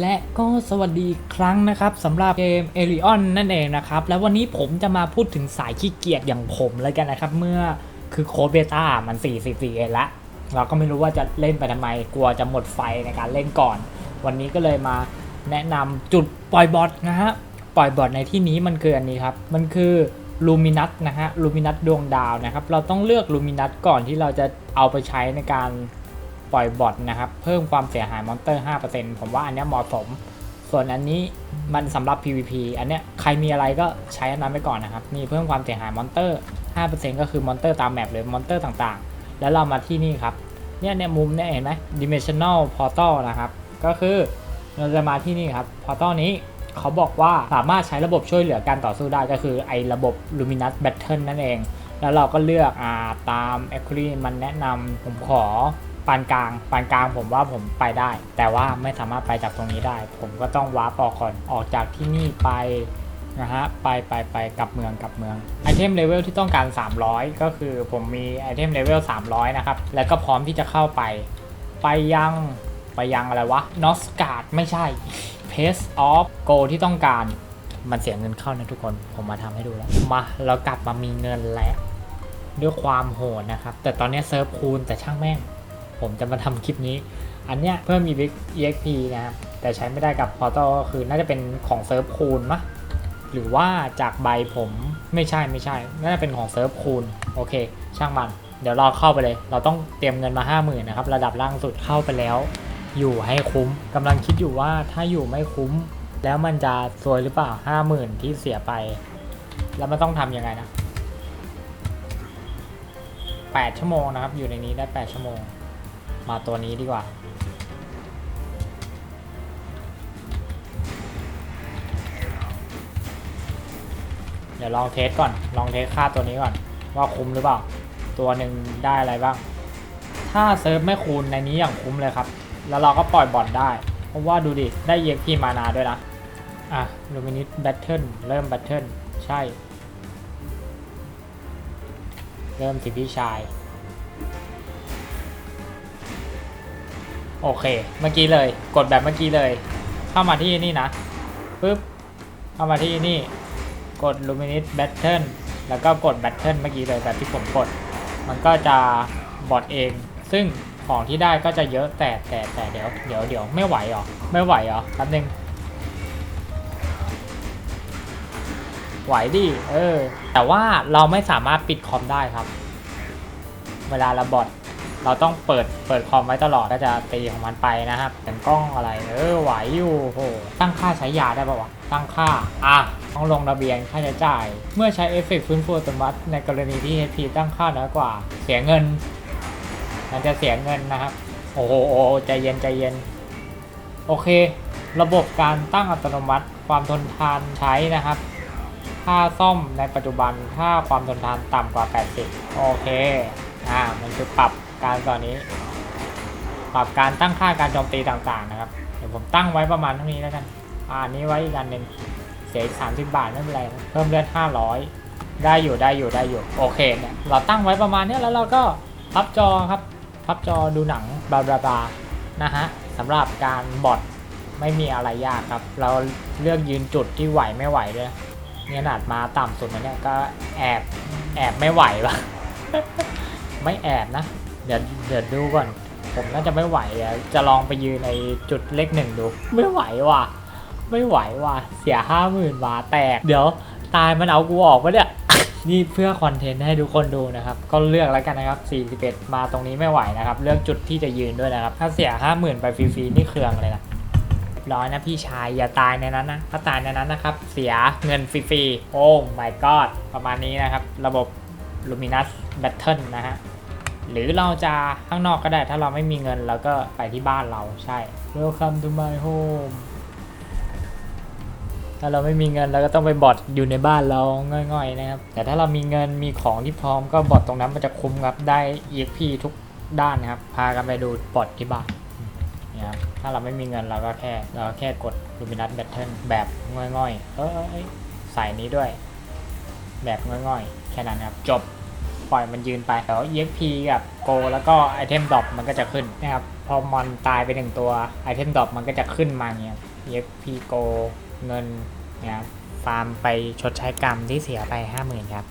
และก็สวัสดีครั้งนะครับสำหรับเกม a อ i o n นั่นเองนะครับ แล้ววันนี้ผมจะมาพูดถึงสายขี้เกียจอย่างผมเลยกันนะครับ เมื่อคือโค้ดเบต้ามัน 44เองละเราก็ไม่รู้ว่าจะเล่นไปทำไมกลัวจะหมดไฟในการเล่นก่อน วันนี้ก็เลยมาแนะนำจุดปล่อยบอทนะฮะปล่อยบอทในที่นี้มันคืออันนี้ครับ มันคือลูมินัสนะฮะลูมินัสดวงดาวนะครับ เราต้องเลือกลูมินัสก่อนที่เราจะเอาไปใช้ในการ ปล่อยบอทนะครับเพิ่มความเสียหายมอนเตอร์ 5%ผมว่าอันเนี้ยเหมาะสม ส่วนอันนี้มันสำหรับ PVP อันเนี้ยใครมีอะไรก็ใช้อันนั้นไปก่อนนะครับนี่เพิ่มความเสียหายมอนเตอร์ 5%ก็คือมอนเตอร์ตามแมปหรือมอนเตอร์ต่างๆ แล้วเรามาที่นี่ครับเนี่ยเนี่ยมุมเนี่ยเห็นไหม Dimensional Portal นะครับ ก็คือเราจะมาที่นี่ครับ Portal นี้เขาบอกว่าสามารถใช้ระบบช่วยเหลือการต่อสู้ได้ก็คือไอ้ระบบ Luminous Battle นั่นเอง แล้วเราก็เลือกอ่าตาม a c u r y มันแนะนำผมขอ ปานกลางปานกลางผมว่าผมไปได้ แต่ว่าไม่สามารถไปจากตรงนี้ได้ ผมก็ต้องวาร์ปออกก่อนออกจากที่นี่ไปนะฮะไปไปไปกลับเมืองกลับเมืองไอเทมเลเวลที่ต้องการ 300 ก็คือผมมีไอเทมเลเวล300 นะครับ แล้วก็พร้อมที่จะเข้าไป ไปยังไปยังอะไรวะนอสการ์ดไม่ใช่ Pace of Go ที่ต้องการมันเสียเงินเข้านะทุกคนผมมาทำให้ดูแล้ว มาเรากลับมามีเงินแล้ว ด้วยความโหดนะครับ แต่ตอนนี้เซิร์ฟคูณแต่ช่างแม่ง ผมจะมาทำคลิปนี้ อันเนี้ยเพิ่ม EXP นะครับ แต่ใช้ไม่ได้กับ Portal ก็คือน่าจะเป็นของเซิร์ฟคูณมะหรือว่าจากใบผมไม่ใช่ไม่ใช่ น่าจะเป็นของเซิร์ฟคูณโอเค ช่างมัน เดี๋ยวเราเข้าไปเลย เราต้องเตรียมเงินมา 50,000นะครับ ระดับล่างสุดเข้าไปแล้ว อยู่ให้คุ้มกำลังคิดอยู่ว่าถ้าอยู่ไม่คุ้ม แล้วมันจะซวยหรือเปล่า 50,000 ที่เสียไป แล้วมันต้องทำยังไงนะ8ชั่วโมงนะครับ อยู่ในนี้ได้ 8 ชั่วโมง มาตัวนี้ดีกว่า เดี๋ยวลองเทสก่อน ลองเทสค่าตัวนี้ก่อน ว่าคุ้มหรือเปล่า ตัวหนึ่งได้อะไรบ้าง ถ้าเซิร์ฟไม่คูณในนี้อย่างคุ้มเลยครับ แล้วเราก็ปล่อยบอทได้ เพราะว่าดูดิ ได้เยกพี่มานาด้วยนะ อะลูมินิตแบทเทิลเริ่มแบทเทิลใช่ เริ่มสิพี่ชาย โอเค เมื่อกี้เลย กดแบบเมื่อกี้เลย เข้ามาที่นี่นะปึ๊บเข้ามาที่นี่ กด Luminous Battle แล้วก็กด Battle เมื่อกี้เลยแบบที่ผมกด มันก็จะบอทเอง ซึ่งของที่ได้ก็จะเยอะแต่แต่แต่เดี๋ยวเดี๋ยวเดี๋ยวไม่ไหวหรอ ไม่ไหวหรอแป๊บนึง ไหวดิ เออ แต่ว่าเราไม่สามารถปิดคอมได้ครับ เวลาเราบอท เราต้องเปิดเปิดคอมไว้ตลอดก็จะตีของมันไปนะครับเป็นกล้องอะไรเออไหวอยู่โหตั้งค่าใช้ยาได้ปะวะตั้งค่าอะต้องลงทะเบียนค่าใช้จ่าย เมื่อใช้เอฟเฟกต์ฟื้นฟูอัตโนมัติในกรณีที่ HP ตั้งค่าน้อยกว่า เสียเงิน มันจะเสียเงินนะครับ โอ้โหใจเย็นใจเย็น โอเค ระบบการตั้งอัตโนมัติ ความทนทานใช้นะครับค่าซ่อมในปัจจุบันถ้าความทนทานต่ำกว่า 80 โอเค อ่า มันคือปรับ การตอนนี้ ปรับการตั้งค่าการโจมตีต่างๆนะครับ เดี๋ยวผมตั้งไว้ประมาณเท่านี้แล้วกัน อ่านี้ไว้อีกอันหนึ่งเสียอีก30บาทไม่เป็นไรนะเพิ่มเลือด500ได้อยู่ได้อยู่ได้อยู่โอเคเนี่ยเราตั้งไว้ประมาณนี้แล้วเราก็พับจอครับพับจอดูหนังบาบาบานะฮะสำหรับการบอทไม่มีอะไรยากครับ เราเลือกยืนจุดที่ไหวไม่ไหวด้วยเนี่ยนาดมาต่ำสุดมาเนี่ยก็แอบแอบไม่ไหววะไม่แอบนะ เดี๋ยวเดี๋ยวดูก่อน ผมน่าจะไม่ไหวอะจะลองไปยืนในจุดเลขหนึ่งดู ไม่ไหวว่ะ ไม่ไหวว่ะ เสียห้าหมื่นบาทแตก เดี๋ยวตายมันเอากูออกปะเนี่ย นี่เพื่อคอนเทนต์ให้ทุกคนดูนะครับ ก็เลือกแล้วกันนะครับ 41 มาตรงนี้ไม่ไหวนะครับ เลือกจุดที่จะยืนด้วยนะครับ ถ้าเสีย 50,000 ไปฟรีๆนี่เครืองเลยนะร้อยนะพี่ชายอย่าตายในนั้นนะ ถ้าตายในนั้นนะครับ เสียเงินฟรีๆ โอ้ my god ประมาณนี้นะครับ ระบบ Luminous Battle นะฮะ หรือเราจะข้างนอกก็ได้ถ้าเราไม่มีเงินเราก็ไปที่บ้านเราใช่ Welcome to my home ถ้าเราไม่มีเงินเราก็ต้องไปบอทอยู่ในบ้านเราง่อยๆนะครับ แต่ถ้าเรามีเงินมีของที่พร้อมก็บอทตรงนั้นมันจะคุ้มครับได้ EXP ทุกด้านนะครับ พากันไปดูบอทที่บ้านนี่ยครับถ้าเราไม่มีเงินเราก็แค่เราก็แค่กด Luminous Battle แบบง่อยๆ เอ้ยใส่นี้ด้วย แบบง่อยๆ แค่นั้นครับจบ ปล่อยมันยืนไปแล้ว EXP กับโกแล้วก็ไอเทมดรอปมันก็จะขึ้นนะครับพอมอนตายไปหนึ่งตัวไอเทมดรอปมันก็จะขึ้นมาเนี่ย EXP โกเงินนะครับฟาร์มไปชดใช้กรรมที่เสียไป 50,000 ครับ